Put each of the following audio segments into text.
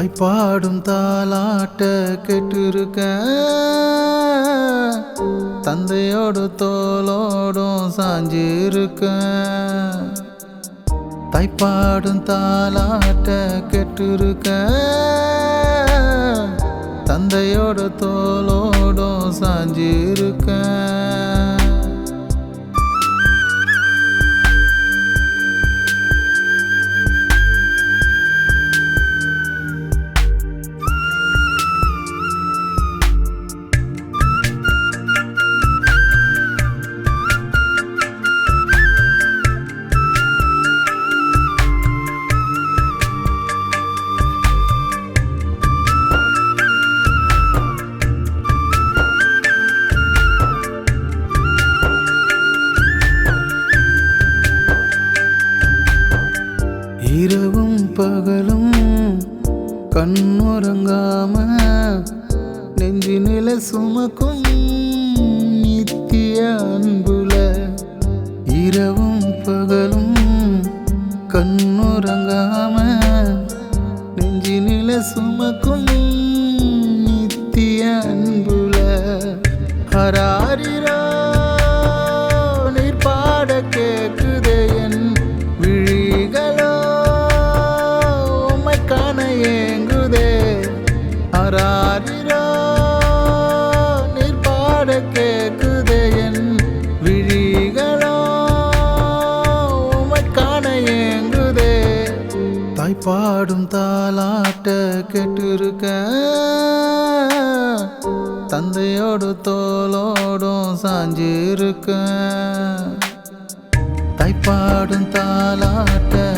தாய்ப்பாடும் தாலாட்ட கேட்டிருக்க. தந்தையோடு தோளோடும் சாஞ்சிருக்க. தாய்ப்பாடும் தாலாட்ட கேட்டிருக்க. தந்தையோடு தோளோடும் சாஞ்சிருக்கேன் உறங்காம நெஞ்சு நில சுமக்கும் நித்திய அன்புல இரவும் பகலும் கண்ணுறங்காம நெஞ்சு நில சுமக்கும் நித்திய அன்புல ஹராரி ஹராரிரா நீர் பாட கேக்குதே என் விழிகளோ? உம்மை காண ஏங்குதே? தாய்ப்பாடும் தாலாட்ட கேட்டிருக்க? தந்தையோடு தோளோடும் சாஞ்சிருக்க? தாய்ப்பாடும் தாலாட்ட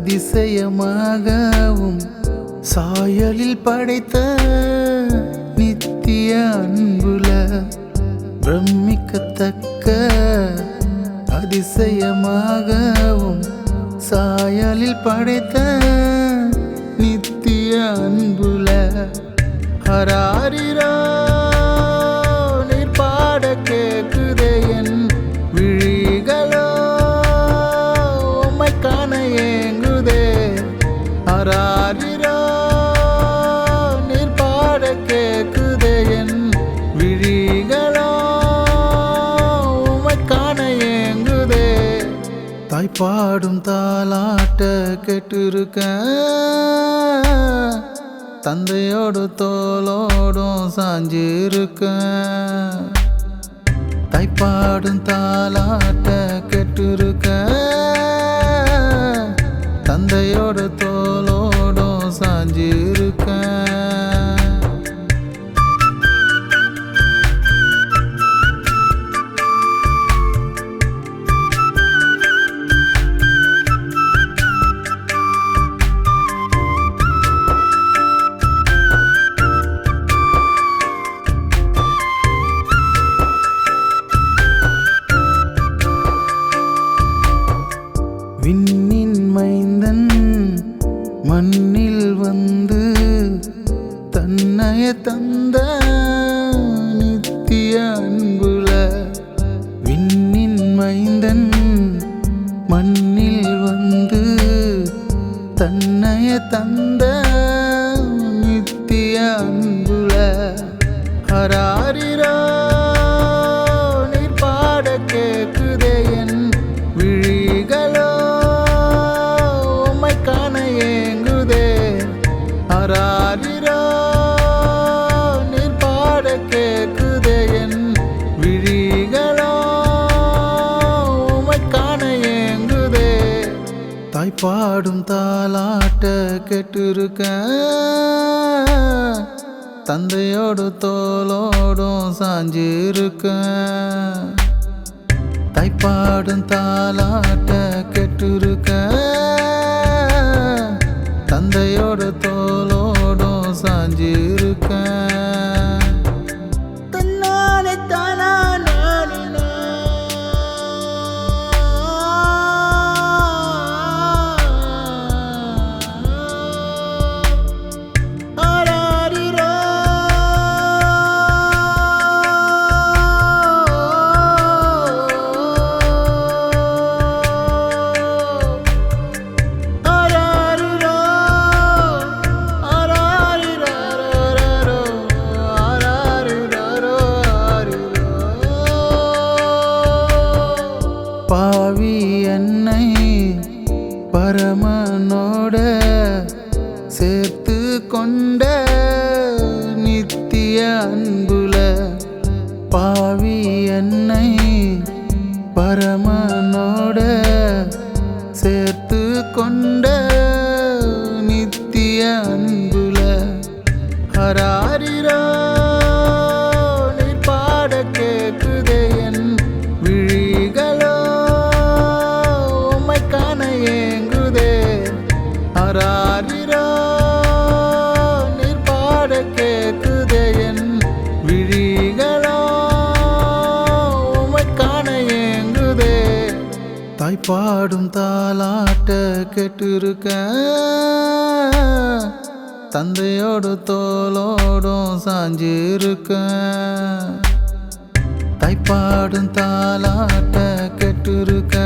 அதிசயமாகவும் சாயலில் படைத்த நித்திய அன்புல பிரமிக்கத்தக்க அதிசயமாகவும் சாயலில் படைத்த நித்திய அன்புல ஹராரிரா நீர் பாட ஹராரிரா நீர் பாட கேக்குதே என் விழிகளோ? உம்மை காண ஏங்குதே. தாய்ப்பாடும் தாலாட்ட கேட்டிருக்க. தந்தையோடு தோளோடும் சாஞ்சிருக்க. தைப்பாடும் தாலாட்ட கெட்டிருக்க. மண்ணில் வந்து தன்னைய தந்த நித்திய அன்புல ஹராரிரா பாடும் உம்மை காண தாலாட்ட கெட்டிருக்கேன். தந்தையோடு தோலோடும் சாஞ்சிருக்க தாய்ப்பாடும் தாலாட்ட கெட்டிருக்கேன். பரமனோட சேர்த்து கொண்ட நித்திய அன்புல பாவி என்னை தாய் பாடும் தாலாட்ட கேட்டிருக்க தந்தையோடு தோலோடும் சாஞ்சிருக்க தாய் பாடும் தாலாட்ட கேட்டிருக்க